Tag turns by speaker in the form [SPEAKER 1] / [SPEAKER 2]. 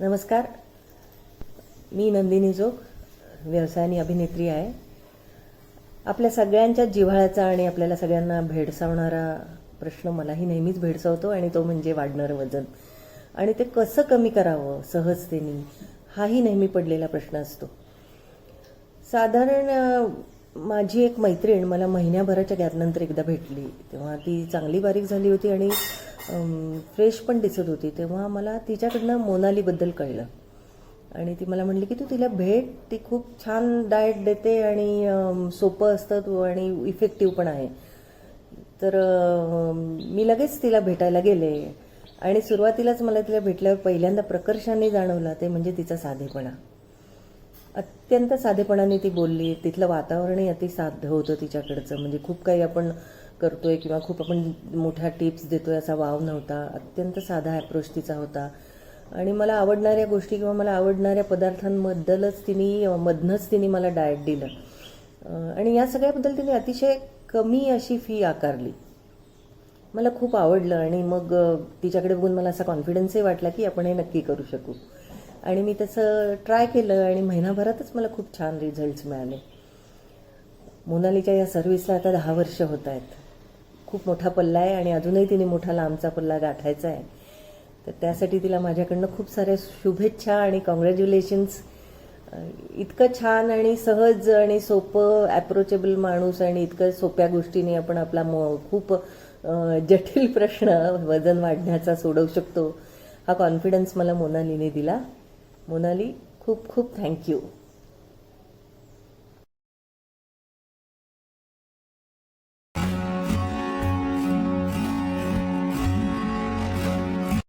[SPEAKER 1] नमस्कार. मी नंदिनी जोग व्यवसायानी अभिनेत्री आहे. आपल्या सगळ्यांच्या जिव्हाळ्याचा आणि आपल्याला सगळ्यांना भेडसावणारा प्रश्न मलाही नेहमीच भेडसावतो आणि तो म्हणजे वाढणारं वजन. आणि ते कसं कमी करावं सहजतेने हाही नेहमी पडलेला प्रश्न असतो. साधारण माझी एक मैत्रीण मला महिन्याभराच्या गॅपनंतर एकदा भेटली. तेव्हा ती चांगली बारीक झाली होती आणि फ्रेश पण दिसत होती. तेव्हा मला तिच्याकडनं मोनालीबद्दल कळलं. आणि ती मला म्हणली की तू तिला भेट ती खूप छान डाएट देते आणि सोपं असतं तू आणि इफेक्टिव्ह पण आहे. तर मी लगेच तिला भेटायला गेले. आणि सुरुवातीलाच मला तिला भेटल्यावर पहिल्यांदा प्रकर्षाने जाणवला ते म्हणजे तिचा साधेपणा. अत्यंत साधेपणाने ती बोलली. तिथलं वातावरणही अति साधं होतं तिच्याकडचं. म्हणजे खूप काही आपण करतोय किंवा खूप आपण मोठ्या टिप्स देतोय असा वाव नव्हता. अत्यंत साधा ॲप्रोच तिचा होता. आणि मला आवडणाऱ्या गोष्टी किंवा मला आवडणाऱ्या पदार्थांबद्दलच तिने मधनंच तिने मला डाएट दिलं. आणि या सगळ्याबद्दल तिने अतिशय कमी अशी फी आकारली. मला खूप आवडलं आणि मग तिच्याकडे बघून मला असा कॉन्फिडन्सही वाटला की आपण हे नक्की करू शकू. आणि मी तसं ट्राय केलं आणि महिनाभरातच मला खूप छान रिझल्ट्स मिळाले. मोनालीच्या या सर्व्हिसला आता दहा वर्ष होत आहेत. खूप मोठा पल्ला आहे आणि अजूनही तिने मोठा लांबचा पल्ला गाठायचा आहे. तर त्यासाठी तिला माझ्याकडनं खूप साऱ्या शुभेच्छा आणि कॉंग्रॅच्युलेशन्स इतकं छान आणि सहज आणि सोपं ॲप्रोचेबल माणूस आणि इतकं सोप्या गोष्टीने आपण आपला म खूप जटिल प्रश्न वजन वाढण्याचा सोडवू शकतो. हा कॉन्फिडन्स मला मोनालीने दिला. मोनाली खूप खूप थँक्यू